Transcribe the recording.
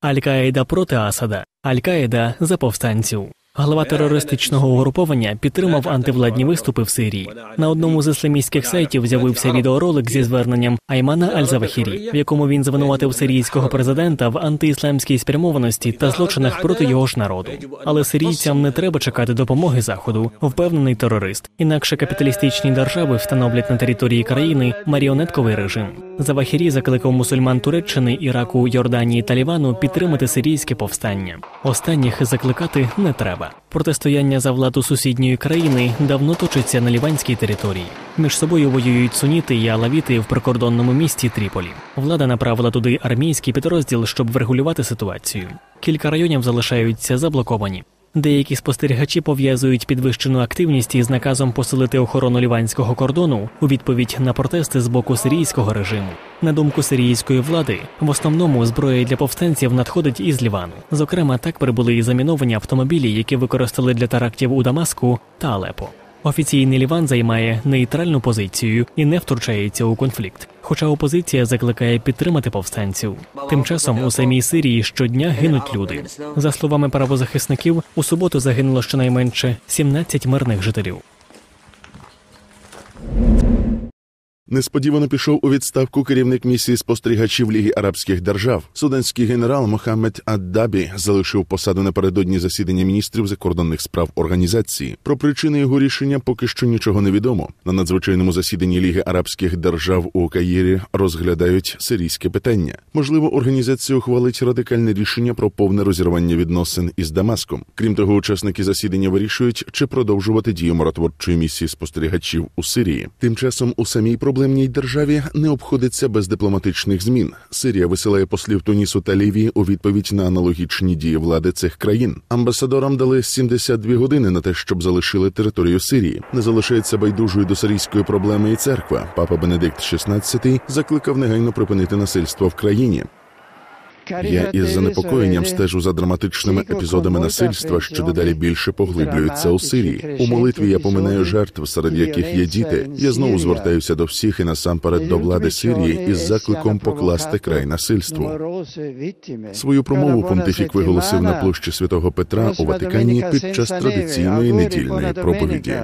Аль-Каїда проти Асада, Аль-Каїда за повстанців. Глава терористичного угруповання підтримав антивладні виступи в Сирії. На одному з ісламістських сайтів з'явився відеоролик зі зверненням Аймана Аль-Завахірі, в якому він звинуватив сирійського президента в антиісламській спрямованості та злочинах проти його ж народу. Але сирійцям не треба чекати допомоги заходу, впевнений терорист. Інакше капіталістичні держави встановлять на території країни маріонетковий режим. Завахірі закликав мусульман Туреччини, Іраку, Йорданії та Лівану підтримати сирійське повстання. Останніх закликати не треба. Протистояння за владу сусідньої країни давно точиться на ліванській території. Між собою воюють суніти і алавіти в прикордонному місті Тріполі. Влада направила туди армійський підрозділ, щоб врегулювати ситуацію. Кілька районів залишаються заблоковані. Деякі спостерігачі пов'язують підвищену активність із наказом посилити охорону ліванського кордону у відповідь на протести з боку сирійського режиму. На думку сирійської влади, в основному зброя для повстанців надходить із Лівану. Зокрема, так прибули і заміновані автомобілі, які використали для терактів у Дамаску та Алепо. Офіційний Ліван займає нейтральну позицію і не втручається у конфлікт. Хоча опозиція закликає підтримати повстанців. Тим часом у самій Сирії щодня гинуть люди. За словами правозахисників, у суботу загинуло щонайменше 17 мирних жителів. Несподівано пішов у відставку керівник місії спостерігачів Ліги Арабських Держав. Суданський генерал Мохаммед Аддабі залишив посаду напередодні засідання міністрів закордонних справ організації. Про причини його рішення поки що нічого не відомо. На надзвичайному засіданні Ліги Арабських Держав у Каїрі розглядають сирійське питання. Можливо, організація ухвалить радикальне рішення про повне розірвання відносин із Дамаском. Крім того, учасники засідання вирішують, чи продовжувати дію миротворчої місії спостерігачів у Сирії. Тим часом у самій проблемі проблемній державі не обходиться без дипломатичних змін. Сирія висилає послів Тунісу та Лівії у відповідь на аналогічні дії влади цих країн. Амбасадорам дали 72 години на те, щоб залишили територію Сирії. Не залишається байдужою до сирійської проблеми і церква. Папа Бенедикт XVI закликав негайно припинити насильство в країні. Я із занепокоєнням стежу за драматичними епізодами насильства, що дедалі більше поглиблюються у Сирії. У молитві я поминаю жертв, серед яких є діти. Я знову звертаюся до всіх і насамперед до влади Сирії із закликом покласти край насильству. Свою промову понтифік виголосив на площі святого Петра у Ватикані під час традиційної недільної проповіді.